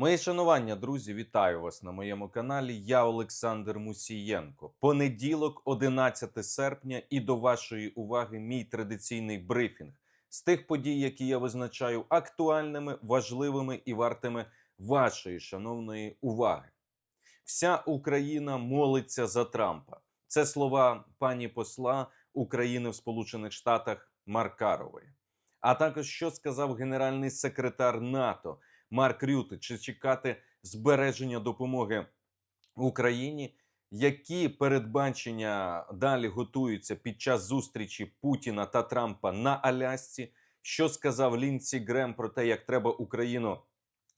Моє шанування, друзі, вітаю вас на моєму каналі. Я Олександр Мусієнко. Понеділок, 11 серпня, і до вашої уваги мій традиційний брифінг з тих подій, які я визначаю актуальними, важливими і вартими вашої шановної уваги. Вся Україна молиться за Трампа. Це слова пані посла України в Сполучених Штатах Маркарової. А також що сказав генеральний секретар НАТО Марк Рюте, чи чекати збереження допомоги Україні, які передбачення далі готуються під час зустрічі Путіна та Трампа на Алясці, що сказав Лінсі Грем про те, як треба Україну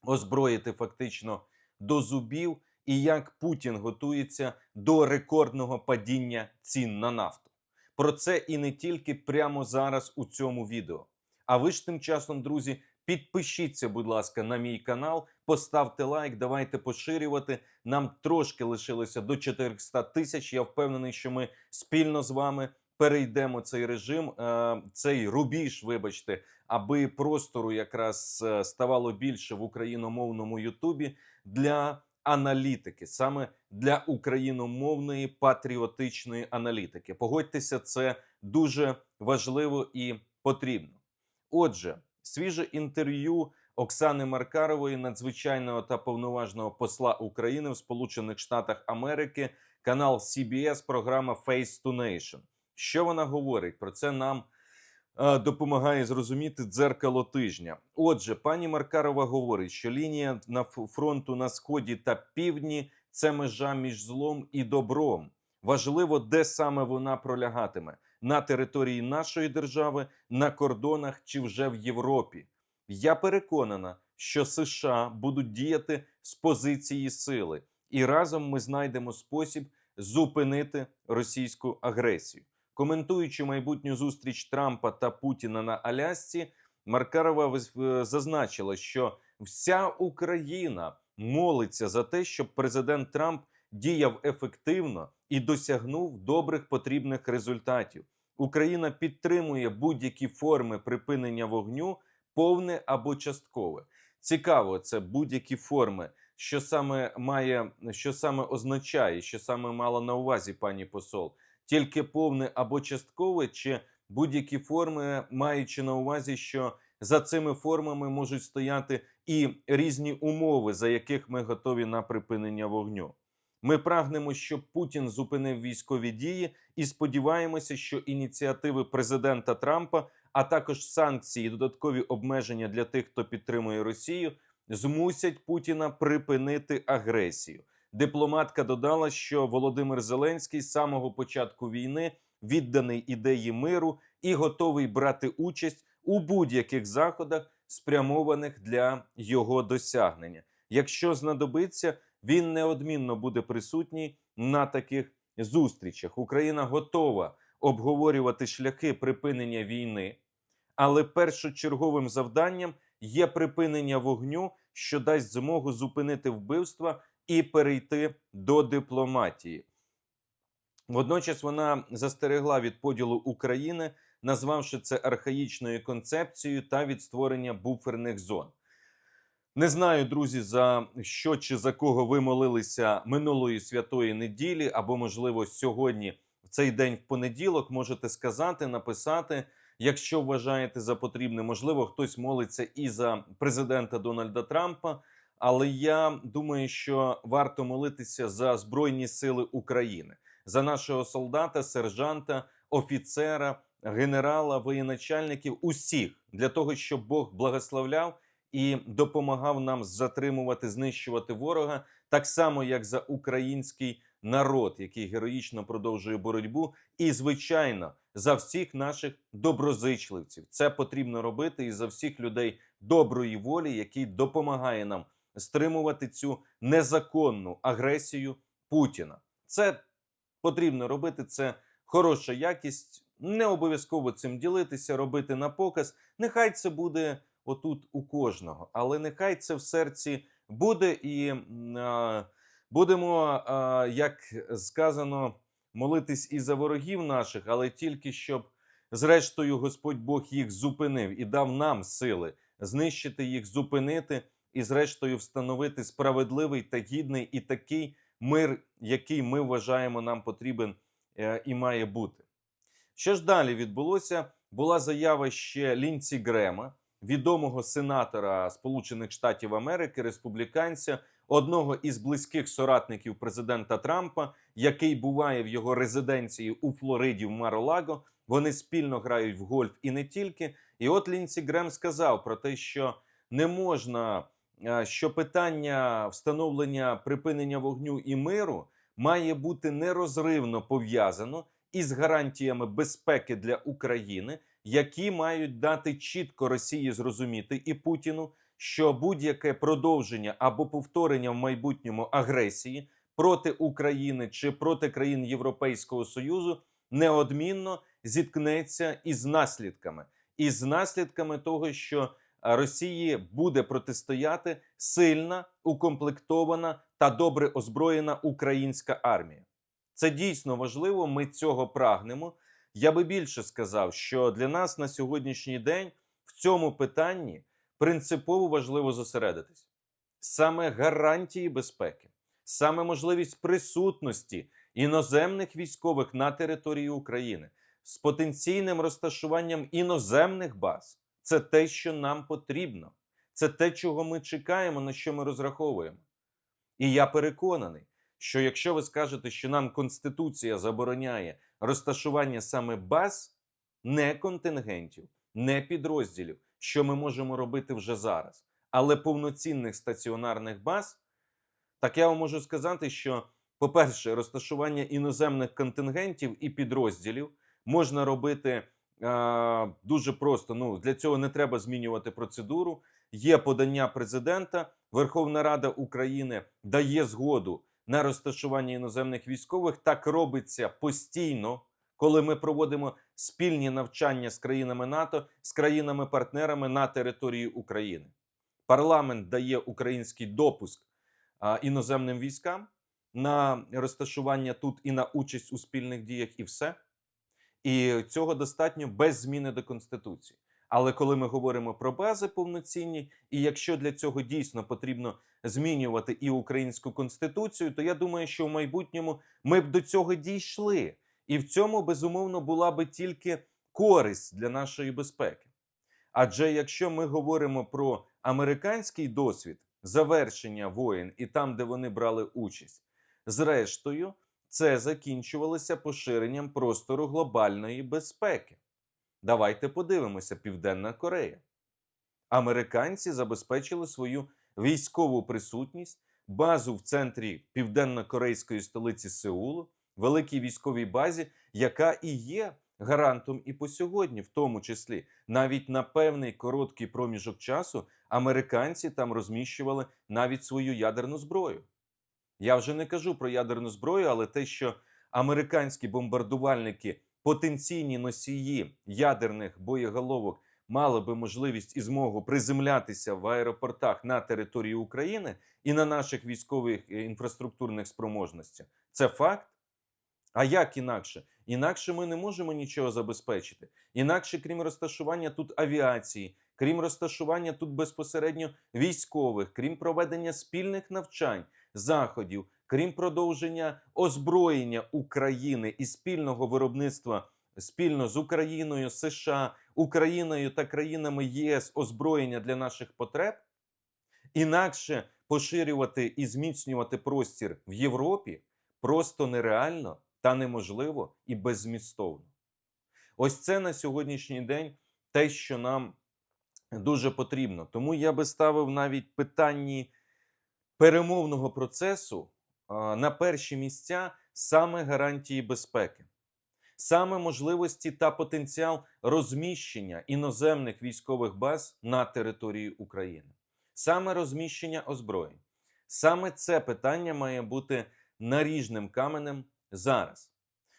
озброїти фактично до зубів, і як Путін готується до рекордного падіння цін на нафту. Про це і не тільки прямо зараз у цьому відео. А ви ж тим часом, друзі, підпишіться, будь ласка, на мій канал, поставте лайк, давайте поширювати. Нам трошки лишилося до 400 тисяч. Я впевнений, що ми спільно з вами перейдемо цей режим, е, цей рубіж, вибачте, аби простору якраз е, ставало більше в україномовному Ютубі для аналітики, саме для україномовної патріотичної аналітики. Погодьтеся, це дуже важливо і потрібно. Отже, свіже інтерв'ю Оксани Маркарової, надзвичайного та повноважного посла України в Сполучених Штатах Америки, канал CBS, програма Face to Nation. Що вона говорить? Про це нам е, допомагає зрозуміти дзеркало тижня. Отже, пані Маркарова говорить, що лінія на фронту на сході та півдні це межа між злом і добром. Важливо, де саме вона пролягатиме на території нашої держави, на кордонах чи вже в Європі. Я переконана, що США будуть діяти з позиції сили, і разом ми знайдемо спосіб зупинити російську агресію. Коментуючи майбутню зустріч Трампа та Путіна на Алясці, Маркарова е, зазначила, що вся Україна молиться за те, щоб президент Трамп діяв ефективно і досягнув добрих потрібних результатів. Україна підтримує будь-які форми припинення вогню, повне або часткове. Цікаво, це будь-які форми, що саме має, що саме означає, що саме мала на увазі пані посол, тільки повне або часткове, чи будь-які форми, маючи на увазі, що за цими формами можуть стояти і різні умови, за яких ми готові на припинення вогню. Ми прагнемо, щоб Путін зупинив військові дії, і сподіваємося, що ініціативи президента Трампа, а також санкції і додаткові обмеження для тих, хто підтримує Росію, змусять Путіна припинити агресію. Дипломатка додала, що Володимир Зеленський з самого початку війни відданий ідеї миру і готовий брати участь у будь-яких заходах, спрямованих для його досягнення. Якщо знадобиться, він неодмінно буде присутній на таких зустрічах. Україна готова обговорювати шляхи припинення війни, але першочерговим завданням є припинення вогню, що дасть змогу зупинити вбивства і перейти до дипломатії. Водночас вона застерегла від поділу України, назвавши це архаїчною концепцією та від створення буферних зон. Не знаю, друзі, за що чи за кого ви молилися минулої святої неділі, або, можливо, сьогодні, в цей день в понеділок, можете сказати, написати, якщо вважаєте за потрібне. Можливо, хтось молиться і за президента Дональда Трампа. Але я думаю, що варто молитися за Збройні Сили України, за нашого солдата, сержанта, офіцера, генерала, воєначальників, усіх для того, щоб Бог благословляв і допомагав нам затримувати, знищувати ворога, так само як за український народ, який героїчно продовжує боротьбу, і звичайно за всіх наших доброзичливців. Це потрібно робити і за всіх людей доброї волі, які допомагає нам стримувати цю незаконну агресію Путіна. Це потрібно робити. Це хороша якість. Не обов'язково цим ділитися, робити на показ. Нехай це буде отут у кожного, але нехай це в серці буде, і а, будемо, а, як сказано, молитись і за ворогів наших, але тільки щоб, зрештою, Господь Бог їх зупинив і дав нам сили знищити їх, зупинити і, зрештою, встановити справедливий та гідний і такий мир, який ми вважаємо нам потрібен е, і має бути. Що ж далі відбулося? Була заява ще Лінці Грема, відомого сенатора Сполучених Штатів Америки, республіканця, одного із близьких соратників президента Трампа, який буває в його резиденції у Флориді в Маролаго. Вони спільно грають в гольф і не тільки. І от Лінці Грем сказав про те, що не можна, е, що питання встановлення припинення вогню і миру має бути нерозривно пов'язано із гарантіями безпеки для України, які мають дати чітко Росії зрозуміти і Путіну, що будь-яке продовження або повторення в майбутньому агресії проти України чи проти країн Європейського Союзу неодмінно зіткнеться із наслідками, із наслідками того, що Росії буде протистояти сильна, укомплектована та добре озброєна українська армія. Це дійсно важливо. Ми цього прагнемо. Я би більше сказав, що для нас на сьогоднішній день в цьому питанні принципово важливо зосередитись саме гарантії безпеки, саме можливість присутності іноземних військових на території України з потенційним розташуванням іноземних баз. Це те, що нам потрібно. Це те, чого ми чекаємо, на що ми розраховуємо. І я переконаний, що якщо ви скажете, що нам Конституція забороняє розташування саме баз, не контингентів, не підрозділів, що ми можемо робити вже зараз, але повноцінних стаціонарних баз, так я вам можу сказати, що, по-перше, розташування іноземних контингентів і підрозділів можна робити е, дуже просто. Ну для цього не треба змінювати процедуру. Є подання президента. Верховна Рада України дає згоду на розташування іноземних військових. Так робиться постійно, коли ми проводимо спільні навчання з країнами НАТО, з країнами-партнерами на території України. Парламент дає український допуск іноземним військам на розташування тут і на участь у спільних діях, і все. І цього достатньо без зміни до конституції. Але коли ми говоримо про бази повноцінні, і якщо для цього дійсно потрібно змінювати і українську конституцію, то я думаю, що в майбутньому ми б до цього дійшли, і в цьому безумовно була би тільки користь для нашої безпеки. Адже якщо ми говоримо про американський досвід завершення воєн і там, де вони брали участь, зрештою, це закінчувалося поширенням простору глобальної безпеки. Давайте подивимося: Південна Корея. Американці забезпечили свою військову присутність, базу в центрі південно-корейської столиці Сеулу, великій військовій базі, яка і є гарантом і по сьогодні, в тому числі, навіть на певний короткий проміжок часу американці там розміщували навіть свою ядерну зброю. Я вже не кажу про ядерну зброю, але те, що американські бомбардувальники, потенційні носії ядерних боєголовок, мали би можливість і змогу приземлятися в аеропортах на території України і на наших військових е, інфраструктурних спроможностях, це факт. А як інакше? Інакше ми не можемо нічого забезпечити. Інакше, крім розташування тут авіації, крім розташування тут безпосередньо військових, крім проведення спільних навчань, заходів, крім продовження озброєння України і спільного виробництва спільно з Україною, США, Україною та країнами ЄС озброєння для наших потреб, інакше поширювати і зміцнювати простір в Європі просто нереально та неможливо і беззмістовно. Ось це на сьогоднішній день те, що нам дуже потрібно. Тому я би ставив навіть питанні перемовного процесу на перші місця саме гарантії безпеки, саме можливості та потенціал розміщення іноземних військових баз на території України, саме розміщення озброєнь. Саме це питання має бути наріжним каменем зараз.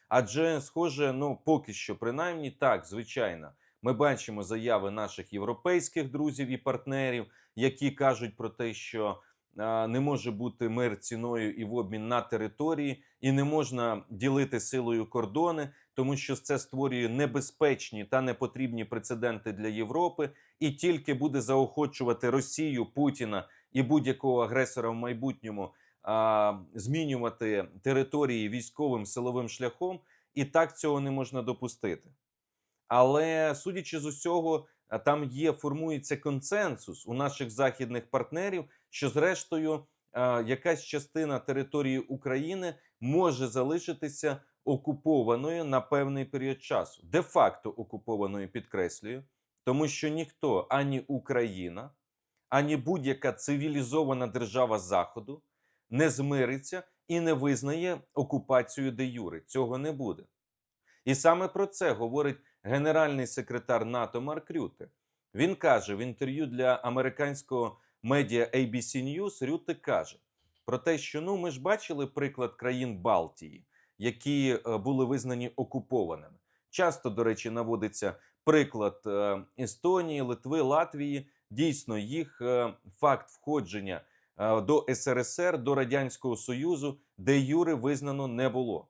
Адже, схоже, ну поки що, принаймні так, звичайно, ми бачимо заяви наших європейських друзів і партнерів, які кажуть про те, що не може бути мир ціною і в обмін на території, і не можна ділити силою кордони. тому що це створює небезпечні та непотрібні прецеденти для Європи, і тільки буде заохочувати Росію, Путіна і будь-якого агресора в майбутньому а, змінювати території військовим силовим шляхом, і так цього не можна допустити. Але судячи з усього, там є формується консенсус у наших західних партнерів, що зрештою якась частина території України може залишитися окупованою на певний період часу, де-факто окупованою, підкреслюю, тому що ніхто ані Україна, ані будь-яка цивілізована держава Заходу не змириться і не визнає окупацію де юри. Цього не буде. І саме про це говорить генеральний секретар НАТО Марк Рюте. Він каже в інтерв'ю для американського медіа ABC News, Рюте каже про те, що ну ми ж бачили приклад країн Балтії, які е, були визнані окупованими. Часто, до речі, наводиться приклад е, Естонії, Литви, Латвії. Дійсно, їх е, факт входження до СРСР, до Радянського Союзу, де Юри визнано не було.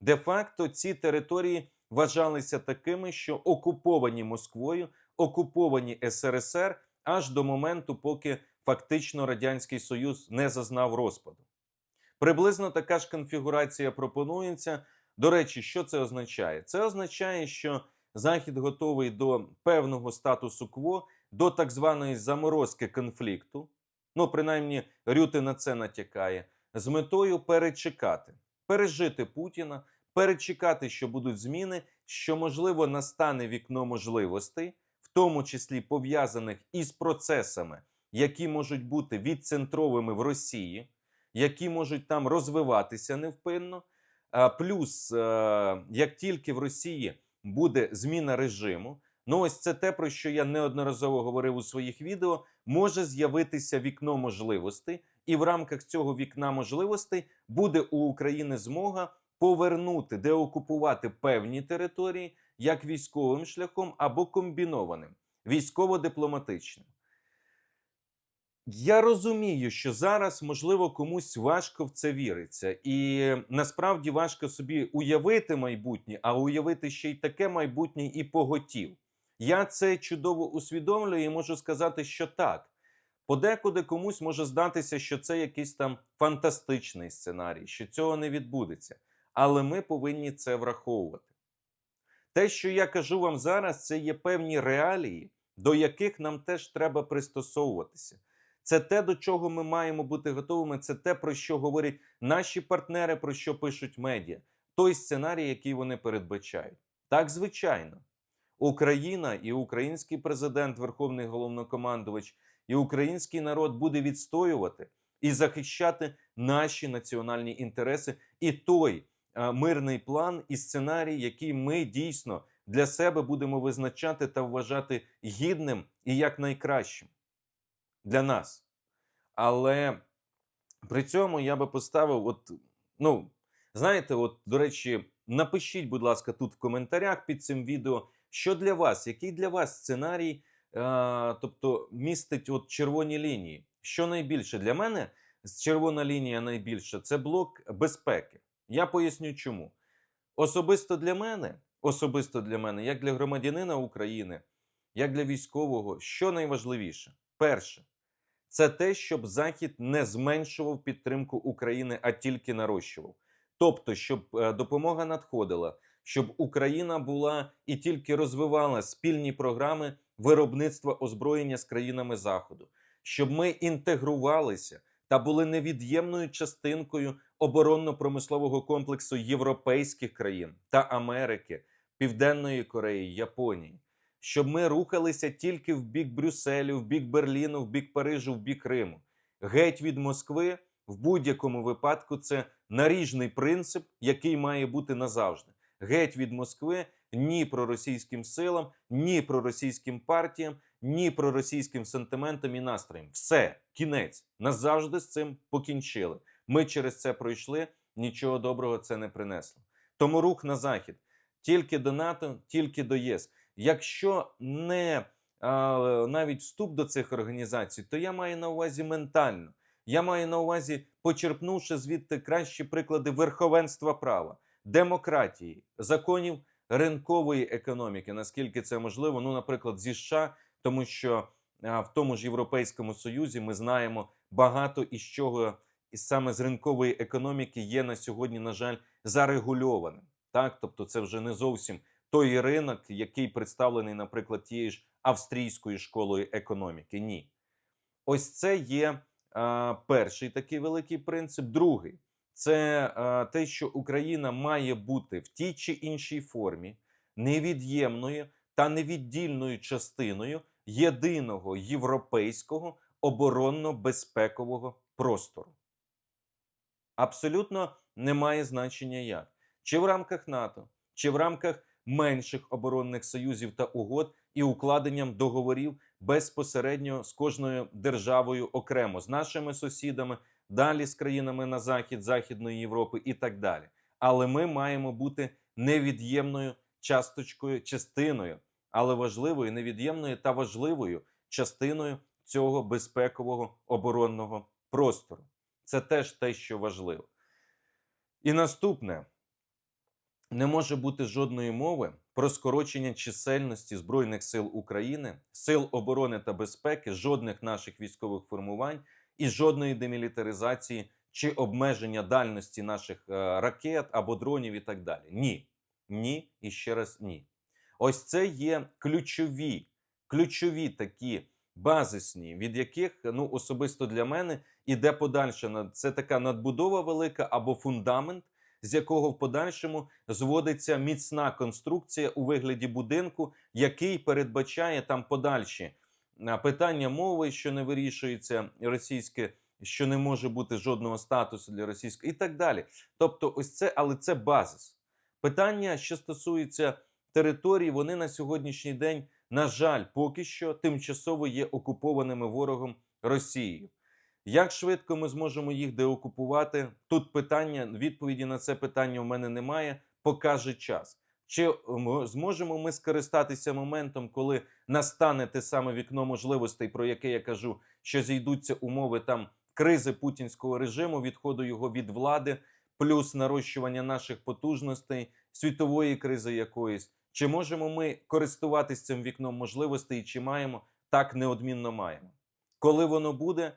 Де-факто ці території вважалися такими, що окуповані Москвою, окуповані СРСР аж до моменту, поки фактично Радянський Союз не зазнав розпаду. Приблизно така ж конфігурація пропонується. До речі, що це означає? Це означає, що Захід готовий до певного статусу кво, до так званої заморозки конфлікту. Ну, принаймні, Рюти на це натякає, з метою перечекати, пережити Путіна, перечекати, що будуть зміни, що можливо настане вікно можливостей, в тому числі пов'язаних із процесами, які можуть бути відцентровими в Росії, які можуть там розвиватися невпинно. Плюс, е, як тільки в Росії буде зміна режиму, ну ось це те, про що я неодноразово говорив у своїх відео, може з'явитися вікно можливостей, і в рамках цього вікна можливостей буде у України змога повернути, деокупувати певні території як військовим шляхом або комбінованим, військово-дипломатичним. Я розумію, що зараз, можливо, комусь важко в це віриться, і насправді важко собі уявити майбутнє, а уявити ще й таке майбутнє і поготів. Я це чудово усвідомлюю і можу сказати, що так. Подекуди комусь може здатися, що це якийсь там фантастичний сценарій, що цього не відбудеться. Але ми повинні це враховувати. Те, що я кажу вам зараз, це є певні реалії, до яких нам теж треба пристосовуватися. Це те, до чого ми маємо бути готовими. Це те, про що говорять наші партнери, про що пишуть медіа. Той сценарій, який вони передбачають. Так, звичайно, Україна і український президент, Верховний головнокомандувач, і український народ буде відстоювати і захищати наші національні інтереси і той мирний план і сценарій, який ми дійсно для себе будемо визначати та вважати гідним і якнайкращим для нас. Але при цьому я би поставив, от, ну, знаєте, от, до речі, напишіть, будь ласка, тут в коментарях під цим відео, що для вас, який для вас сценарій, е, тобто містить от червоні лінії. Що найбільше для мене червона лінія найбільша це блок безпеки. Я поясню, чому. Особисто для мене, особисто для мене, як для громадянина України, як для військового, що найважливіше? Перше, це те, щоб Захід не зменшував підтримку України, а тільки нарощував. Тобто, щоб е, допомога надходила, щоб Україна була і тільки розвивала спільні програми виробництва озброєння з країнами Заходу, щоб ми інтегрувалися та були невід'ємною частинкою оборонно-промислового комплексу європейських країн та Америки, Південної Кореї, Японії щоб ми рухалися тільки в бік Брюсселю, в бік Берліну, в бік Парижу, в бік Риму. Геть від Москви в будь-якому випадку це наріжний принцип, який має бути назавжди. Геть від Москви ні проросійським силам, ні проросійським партіям, ні проросійським сентиментам і настроям. Все, кінець. Назавжди з цим покінчили. Ми через це пройшли, нічого доброго це не принесло. Тому рух на захід тільки до НАТО, тільки до ЄС. Якщо не а, навіть вступ до цих організацій, то я маю на увазі ментально. Я маю на увазі, почерпнувши звідти кращі приклади верховенства права, демократії, законів ринкової економіки, наскільки це можливо. Ну, наприклад, зі США, тому що а, в тому ж Європейському Союзі ми знаємо багато із чого і саме з ринкової економіки є на сьогодні, на жаль, зарегульованим. Так, тобто, це вже не зовсім той ринок, який представлений, наприклад, тією ж австрійською школою економіки. Ні, ось це є а, перший такий великий принцип. Другий це а, те, що Україна має бути в тій чи іншій формі невід'ємною та невіддільною частиною єдиного європейського оборонно-безпекового простору. Абсолютно немає значення як. Чи в рамках НАТО, чи в рамках менших оборонних союзів та угод і укладенням договорів безпосередньо з кожною державою окремо, з нашими сусідами, далі з країнами на захід, Західної Європи і так далі. Але ми маємо бути невід'ємною часточкою, частиною, але важливою, невід'ємною та важливою частиною цього безпекового оборонного простору. Це теж те, що важливо. І наступне не може бути жодної мови про скорочення чисельності Збройних сил України, сил оборони та безпеки, жодних наших військових формувань і жодної демілітаризації чи обмеження дальності наших е, ракет або дронів і так далі. Ні. Ні і ще раз ні. Ось це є ключові, ключові такі базисні, від яких ну особисто для мене іде подальше. Це така надбудова велика або фундамент, з якого в подальшому зводиться міцна конструкція у вигляді будинку, який передбачає там подальші питання мови, що не вирішується російське, що не може бути жодного статусу для російської, і так далі. Тобто, ось це, але це базис. Питання, що стосується територій, вони на сьогоднішній день, на жаль, поки що тимчасово є окупованими ворогом Росією. Як швидко ми зможемо їх деокупувати? Тут питання, відповіді на це питання у мене немає. Покаже час. Чи зможемо ми скористатися моментом, коли настане те саме вікно можливостей, про яке я кажу, що зійдуться умови там кризи путінського режиму, відходу його від влади, плюс нарощування наших потужностей, світової кризи якоїсь? Чи можемо ми користуватися цим вікном можливостей, чи маємо так неодмінно маємо? Коли воно буде,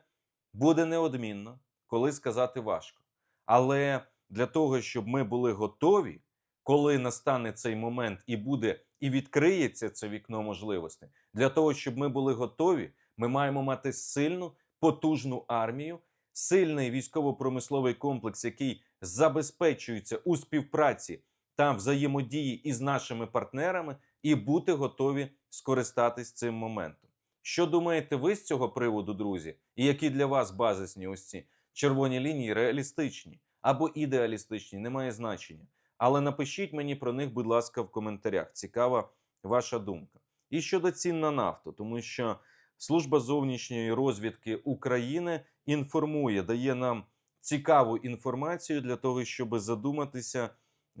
буде неодмінно, коли сказати важко. Але для того, щоб ми були готові, коли настане цей момент і буде і відкриється це вікно можливостей, для того, щоб ми були готові, ми маємо мати сильну, потужну армію, сильний військово-промисловий комплекс, який забезпечується у співпраці та взаємодії із нашими партнерами, і бути готові скористатись цим моментом. Що думаєте ви з цього приводу, друзі? І які для вас базисні ось ці червоні лінії реалістичні або ідеалістичні, немає значення. Але напишіть мені про них, будь ласка, в коментарях. Цікава ваша думка. І щодо цін на нафту, тому що служба зовнішньої розвідки України інформує, дає нам цікаву інформацію для того, щоб задуматися,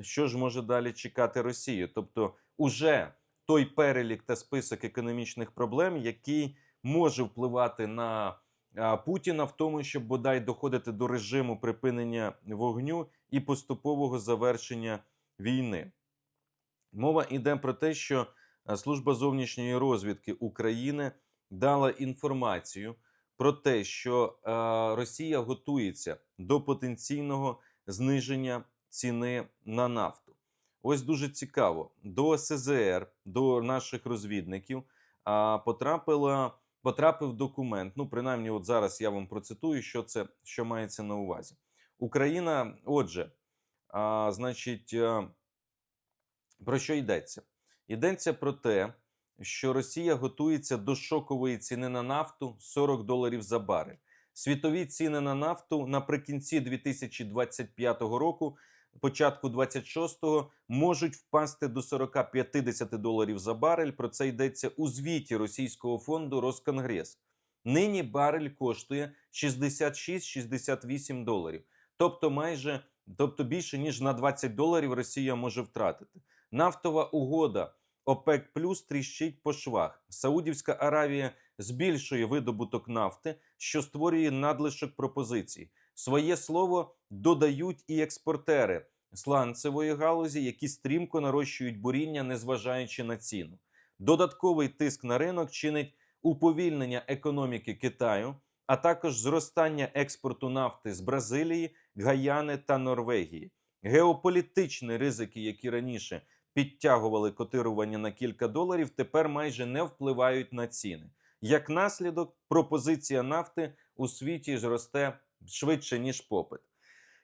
що ж може далі чекати Росію. Тобто, уже той перелік та список економічних проблем, який може впливати на Путіна в тому, щоб бодай доходити до режиму припинення вогню і поступового завершення війни. Мова йде про те, що служба зовнішньої розвідки України дала інформацію про те, що Росія готується до потенційного зниження ціни на нафту. Ось дуже цікаво. До СЗР, до наших розвідників потрапила, потрапив документ. Ну, принаймні, от зараз я вам процитую, що це що мається на увазі. Україна, отже, а, значить, а, про що йдеться? Йдеться про те, що Росія готується до шокової ціни на нафту 40 доларів за барель. Світові ціни на нафту наприкінці 2025 року початку 26-го можуть впасти до 40-50 доларів за барель. Про це йдеться у звіті російського фонду Росконгрес. Нині барель коштує 66-68 доларів, тобто майже тобто більше ніж на 20 доларів Росія може втратити. Нафтова угода ОПЕК плюс тріщить по швах. Саудівська Аравія збільшує видобуток нафти, що створює надлишок пропозицій. Своє слово додають і експортери. сланцевої галузі, які стрімко нарощують буріння, незважаючи на ціну. Додатковий тиск на ринок чинить уповільнення економіки Китаю, а також зростання експорту нафти з Бразилії, Гаяни та Норвегії. Геополітичні ризики, які раніше підтягували котирування на кілька доларів, тепер майже не впливають на ціни. Як наслідок, пропозиція нафти у світі зросте швидше ніж попит.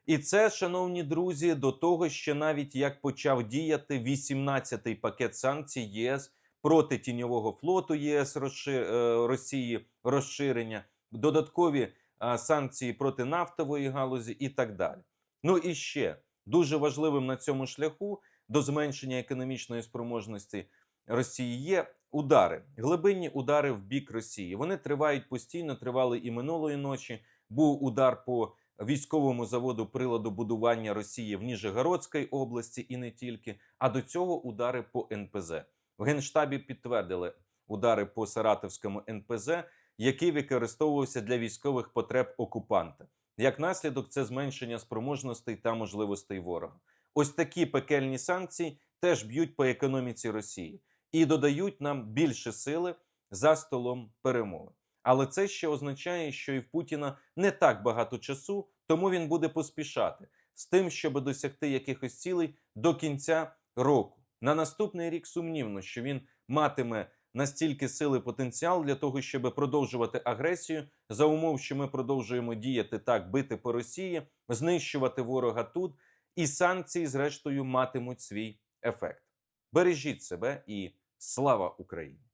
І це, шановні друзі, до того, що навіть як почав діяти 18-й пакет санкцій ЄС проти тіньового флоту ЄС е, Росії розширення, додаткові е, санкції проти нафтової галузі і так далі. Ну і ще дуже важливим на цьому шляху до зменшення економічної спроможності Росії є удари, глибинні удари в бік Росії. Вони тривають постійно, тривали і минулої ночі. Був удар по військовому заводу приладу будування Росії в Ніжегородській області і не тільки. А до цього удари по НПЗ. В генштабі підтвердили удари по Саратовському НПЗ, який використовувався для військових потреб окупанта. Як наслідок, це зменшення спроможностей та можливостей ворога. Ось такі пекельні санкції теж б'ють по економіці Росії і додають нам більше сили за столом перемови. Але це ще означає, що і в Путіна не так багато часу, тому він буде поспішати з тим, щоб досягти якихось цілей до кінця року. На наступний рік сумнівно, що він матиме настільки сили потенціал для того, щоб продовжувати агресію за умов, що ми продовжуємо діяти так, бити по Росії, знищувати ворога тут, і санкції, зрештою, матимуть свій ефект. Бережіть себе і слава Україні!